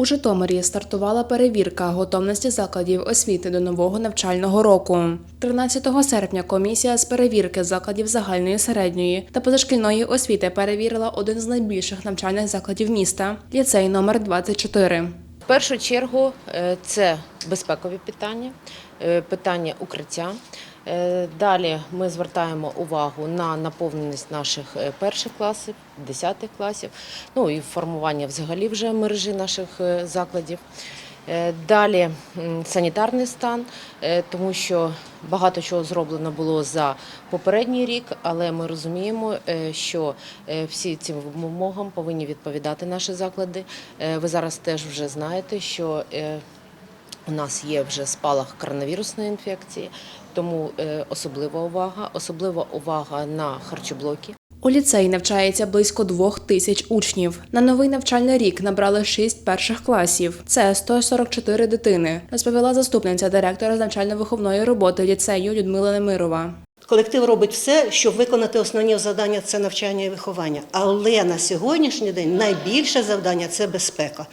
У Житомирі стартувала перевірка готовності закладів освіти до нового навчального року. 13 серпня комісія з перевірки закладів загальної середньої та позашкільної освіти перевірила один з найбільших навчальних закладів міста ліцей номер 24. В першу чергу е, це безпекові питання, е, питання укриття. Е, Далі ми звертаємо увагу на наповненість наших е, перших класів, десятих класів, ну і формування взагалі вже мережі наших е, закладів. Далі санітарний стан, тому що багато чого зроблено було за попередній рік, але ми розуміємо, що всі цим вимогам повинні відповідати наші заклади. Ви зараз теж вже знаєте, що у нас є вже спалах коронавірусної інфекції, тому е, особлива увага, особлива увага на харчоблоки. У ліцеї навчається близько двох тисяч учнів. На новий навчальний рік набрали шість перших класів. Це 144 дитини, розповіла заступниця директора з навчально-виховної роботи ліцею Людмила Немирова. Колектив робить все, щоб виконати основні завдання це навчання і виховання. Але на сьогоднішній день найбільше завдання це безпека.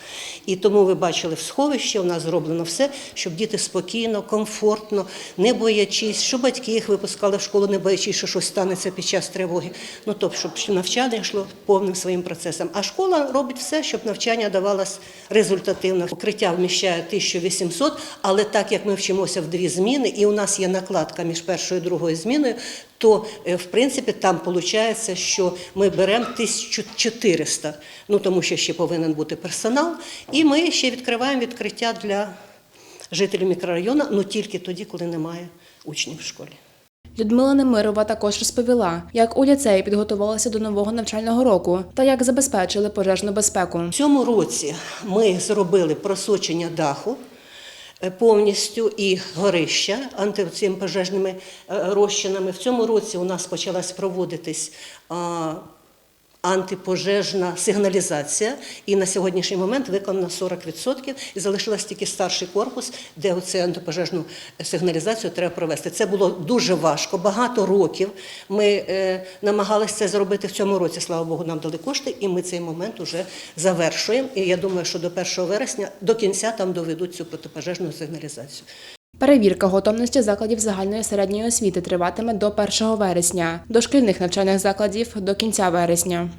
І тому ви бачили в сховищі, у нас зроблено все, щоб діти спокійно, комфортно, не боячись, щоб батьки їх випускали в школу, не боячись, що щось станеться під час тривоги. Ну тобто, щоб навчання йшло повним своїм процесом. А школа робить все, щоб навчання давалось результативно. Укриття вміщає 1800, але так як ми вчимося в дві зміни, і у нас є накладка між першою і другою зміною, то е, в принципі там виходить, що ми беремо 1400, ну тому що ще повинен бути персонал, і ми ще відкриваємо відкриття для жителів мікрорайону, ну тільки тоді, коли немає учнів в школі. Людмила Немирова також розповіла, як у ліцеї підготувалися до нового навчального року та як забезпечили пожежну безпеку. В цьому році ми зробили просочення даху повністю і горища антицим пожежними е, розчинами. В цьому році у нас почалась проводитись антипожежна сигналізація, і на сьогоднішній момент виконано 40%, і залишилось тільки старший корпус, де оцю антипожежну сигналізацію треба провести. Це було дуже важко, багато років. Ми е, намагалися це зробити в цьому році. Слава Богу, нам дали кошти, і ми цей момент вже завершуємо. І я думаю, що до 1 вересня до кінця там доведуть цю протипожежну сигналізацію. Перевірка готовності закладів загальної середньої освіти триватиме до 1 вересня, дошкільних навчальних закладів до кінця вересня.